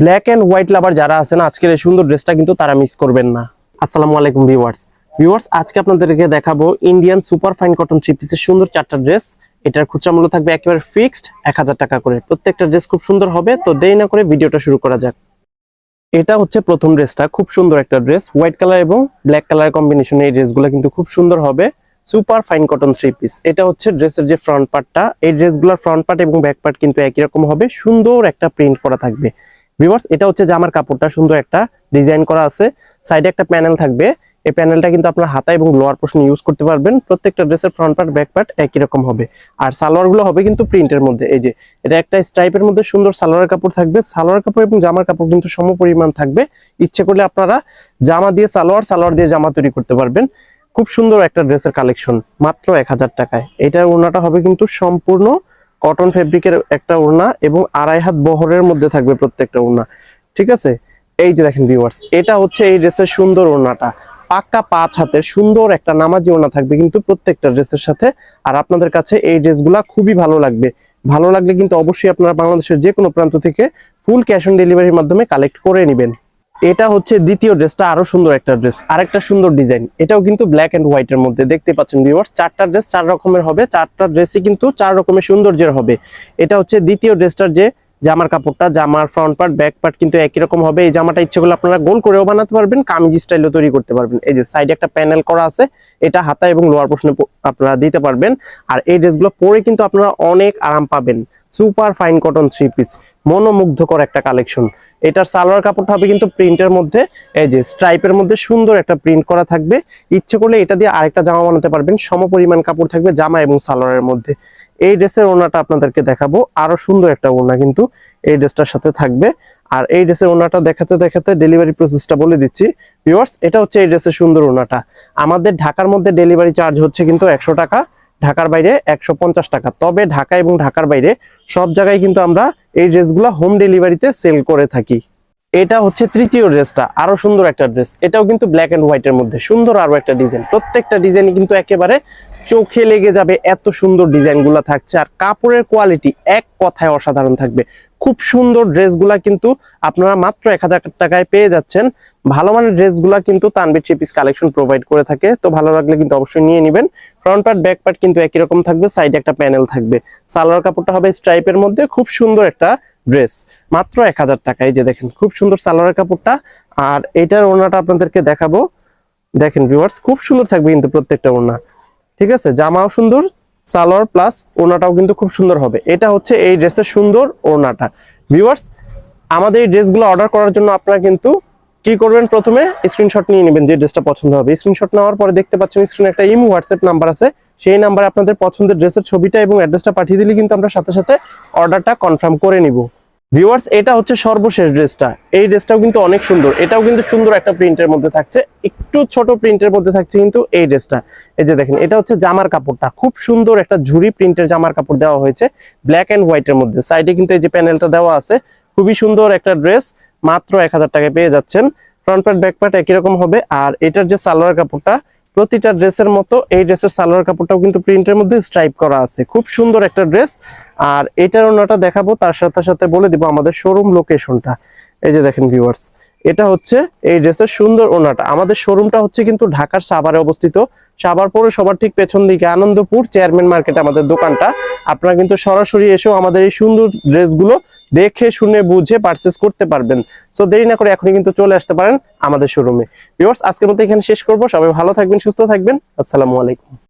Black and white লাভার যারা আছেন আজকের এই সুন্দর ড্রেসটা কিন্তু তারা মিস করবেন না। আসসালামু আলাইকুম ভিউয়ার্স ভিউয়ার্স আজকে আপনাদেরকে দেখাবো Indian super fine cotton three পিসের সুন্দর চারটা ড্রেস এটার খুচরা মূল্য থাকবে একেবারে ফিক্সড এক হাজার টাকা করে। প্রত্যেকটা ড্রেস খুব সুন্দর হবে, তো দেরি না করে ভিডিওটা শুরু করা যাক। এটা হচ্ছে প্রথম ড্রেসটা খুব সুন্দর একটা ড্রেস হোয়াইট কালার এবং ব্ল্যাক কালার কম্বিনেশনে এই ড্রেসগুলো কিন্তু খুব সুন্দর হবে। Super fine cotton three piece এটা হচ্ছে ড্রেসের যে ফ্রন্ট পার্টটা এই ড্রেসগুলোর ফ্রন্ট পার্ট এবং ব্যাক পার্ট কিন্তু একই রকম হবে। সুন্দর একটা প্রিন্ট করা থাকবে। ভিউয়ার্স এটা হচ্ছে জামার কাপড়টা সুন্দর একটা ডিজাইন করা আছে। সাইডে একটা প্যানেল থাকবে। এই প্যানেলটা কিন্তু আপনার হাতা এবং লোয়ার পোর্শন ইউজ করতে পারবেন। প্রত্যেকটা ড্রেসের ফ্রন্ট পার্ট ব্যাক পার্ট একই রকম হবে। আর সালোয়ারগুলো হবে কিন্তু প্রিন্টের মধ্যে। এই যে, এটা একটা স্ট্রাইপের মধ্যে সুন্দর সালোয়ার কাপড় থাকবে। সালোয়ার কাপড় এবং জামার কাপড় কিন্তু সম পরিমাণ থাকবে। ইচ্ছে করলে আপনারা জামা দিয়ে সালোয়ার সালোয়ার দিয়ে জামা তৈরি করতে পারবেন। খুব সুন্দর একটা ড্রেসের কালেকশন মাত্র এক হাজার টাকায়। এটার ওড়নাটা হবে কিন্তু সম্পূর্ণ কটন ফেব্রিকের একটা ওড়না এবং আড়াই হাত বহরের মধ্যে থাকবে প্রত্যেকটা ওড়না। ঠিক আছে? এই যে দেখেন ভিউয়ার্স এটা হচ্ছে এই ড্রেসের সুন্দর ওড়নাটা। পাক্কা পাঁচ হাতের সুন্দর একটা নামাজি ওড়না থাকবে কিন্তু প্রত্যেকটা ড্রেসের সাথে। আর আপনাদের কাছে এই ড্রেসগুলা খুবই ভালো লাগবে। ভালো লাগলে কিন্তু অবশ্যই আপনারা বাংলাদেশের যে কোনো প্রান্ত থেকে ফুল ক্যাশ অন ডেলিভারির মাধ্যমে কালেক্ট করে নেবেন। এটা হচ্ছে দ্বিতীয় ড্রেসটা, আরও সুন্দর একটা ড্রেস, আরেকটা সুন্দর ডিজাইন। এটাও কিন্তু ব্ল্যাক এন্ড হোয়াইট এর মধ্যে, দেখতে পাচ্ছেন ভিউয়ার্স চারটা ড্রেস চার রকমের হবে, চারটা ড্রেসই কিন্তু চার রকমের সৌন্দর্যের হবে। এটা হচ্ছে দ্বিতীয় ড্রেসটার যে জামার কাপড়টা, জামার ফ্রন্ট পার্ট ব্যাক পার্ট কিন্তু একই রকম হবে। এই জামাটা ইচ্ছে করলে আপনারা গোল করেও বানাতে পারবেন, কামিজ স্টাইলও তৈরি করতে পারবেন। এই যে সাইডে একটা প্যানেল করা আছে, এটা হাতা এবং লোয়ার পোর্শনে আপনারা দিতে পারবেন। আর এই ড্রেসগুলো পরে কিন্তু আপনারা অনেক আরাম পাবেন। Super fine cotton three piece. মনোমুগ্ধকর একটা কালেকশন। এটার সালোয়ার কাপড়টা হবে কিন্তু প্রিন্টের মধ্যে, এই যে স্ট্রাইপের মধ্যে সুন্দর একটা প্রিন্ট করা থাকবে। ইচ্ছে করলে এটা দিয়ে আরেকটা জামা বানাতে পারবেন। সম পরিমাণ কাপড় থাকবে জামা এবং সালোয়ারের মধ্যে। এই ড্রেসের ওনাটা আপনাদেরকে দেখাবো। আরও সুন্দর একটা ওনা কিন্তু এই ড্রেসটার সাথে থাকবে। আর এই ড্রেসের ওনাটা দেখাতে দেখাতে ডেলিভারি প্রসেসটা বলে দিচ্ছি। ভিউয়ার্স, এটা হচ্ছে এই ড্রেসের সুন্দর ওনাটা। আমাদের ঢাকার মধ্যে ডেলিভারি চার্জ হচ্ছে কিন্তু একশো টাকা। ঢাকার বাইরে একশো পঞ্চাশ টাকা। তবে ঢাকা এবং ঢাকার বাইরে সব জায়গায় কিন্তু আমরা এই ড্রেসগুলো হোম ডেলিভারিতে সেল করে থাকি। এটা হচ্ছে তৃতীয় ড্রেসটা, আরও সুন্দর একটা ড্রেস। এটাও কিন্তু ব্ল্যাক এন্ড হোয়াইট এর মধ্যে, সুন্দর আরও একটা ডিজাইন প্রত্যেকটা ডিজাইন কিন্তু একেবারে চোখে লেগে যাবে, এত সুন্দর ডিজাইনগুলা থাকছে। আর কাপড়ের কোয়ালিটি এক কথায় অসাধারণ থাকবে। খুব সুন্দর ড্রেসগুলা কিন্তু আপনারা মাত্র এক হাজার টাকায় পেয়ে যাচ্ছেন। ভালো মানের ড্রেসগুলা কিন্তু Tanvir three piece collection provide করে থাকে। তো ভালো লাগলে কিন্তু অবশ্যই নিয়ে নেবেন। ফ্রন্ট পার্ট ব্যাক পার্ট কিন্তু একই রকম থাকবে সাইডে একটা প্যানেল থাকবে। সালোয়ার কাপড়টা হবে স্ট্রাইপের মধ্যে। খুব সুন্দর একটা ড্রেস মাত্র এক হাজার টাকা। এই যে দেখেন, খুব সুন্দর সালোয়ার কাপড়টা। আর এটার ওড়নাটা আপনাদেরকে দেখাবো। দেখেন ভিউয়ার্স খুব সুন্দর থাকবে কিন্তু প্রত্যেকটা ওড়না। ঠিক আছে? জামাও সুন্দর, সালোয়ার প্লাস ওড়নাটাও কিন্তু খুব সুন্দর হবে। এটা হচ্ছে এই ড্রেসের সুন্দর ওড়নাটা। ভিউয়ার্স আমাদের এই ড্রেসগুলো অর্ডার করার জন্য আপনারা কিন্তু কি করবেন প্রথমে? স্ক্রিনশট নিয়ে নেবেন যে ড্রেসটা পছন্দ হবে। স্ক্রিনশট নেওয়ার পরে দেখতে পাচ্ছেন স্ক্রিনে একটা ইমো হোয়াটসঅ্যাপ নাম্বার আছে। সেই নাম্বারে আপনাদের পছন্দের ড্রেসের ছবিটা এবং অ্যাড্রেসটা পাঠিয়ে দিলে কিন্তু আমরা সাথে সাথে অর্ডারটা কনফার্ম করে নিব। ভিউয়ার্স এটা হচ্ছে সর্বশেষ ড্রেসটা এই ড্রেসটাও কিন্তু অনেক সুন্দর। এটাও কিন্তু সুন্দর একটা প্রিন্টের মধ্যে থাকছে। একটু ছোট প্রিন্টের মধ্যে থাকছে কিন্তু এই ড্রেসটা এই যে দেখেন, এটা হচ্ছে জামার কাপড়টা। খুব সুন্দর একটা ঝুরি প্রিন্টের জামার কাপড় দেওয়া হয়েছে। ব্ল্যাক এন্ড হোয়াইটের মধ্যে। সাইডে কিন্তু এই যে প্যানেলটা দেওয়া আছে। খুবই সুন্দর একটা ড্রেস মাত্র এক হাজার টাকায় পেয়ে যাচ্ছেন। ফ্রন্ট পার্ট ব্যাক পার্ট একই রকম হবে। আর এটার যে সালোয়ার কাপড়টা, প্রতিটা ড্রেসের মতো এই ড্রেসের সালোয়ার কাপড়টাও কিন্তু প্রিন্টের মধ্যে স্ট্রাইপ করা আছে। খুব সুন্দর একটা ড্রেস। আর এটার ওনাটা দেখাবো, তার সাথে সাথে বলে দিব আমাদের শোরুম লোকেশনটা এই যে দেখেন ভিউয়ার্স এটা হচ্ছে এই ড্রেসের সুন্দর ওনাটা। আমাদের শোরুমটা হচ্ছে কিন্তু ঢাকার সাভারে অবস্থিত। সাভার পরে সবার ঠিক পেছন দিকে আনন্দপুর চেয়ারম্যান মার্কেট আমাদের দোকানটা। আপনারা কিন্তু সরাসরি এসেও আমাদের এই সুন্দর ড্রেসগুলো দেখে, শুনে, বুঝে পারচেস করতে পারবেন। সো দেরি না করে এখনই কিন্তু চলে আসতে পারেন আমাদের শোরুমে ভিউয়ার্স আজকের মতো এখানে শেষ করব। সবাই ভালো থাকবেন, সুস্থ থাকবেন। আসসালামু আলাইকুম।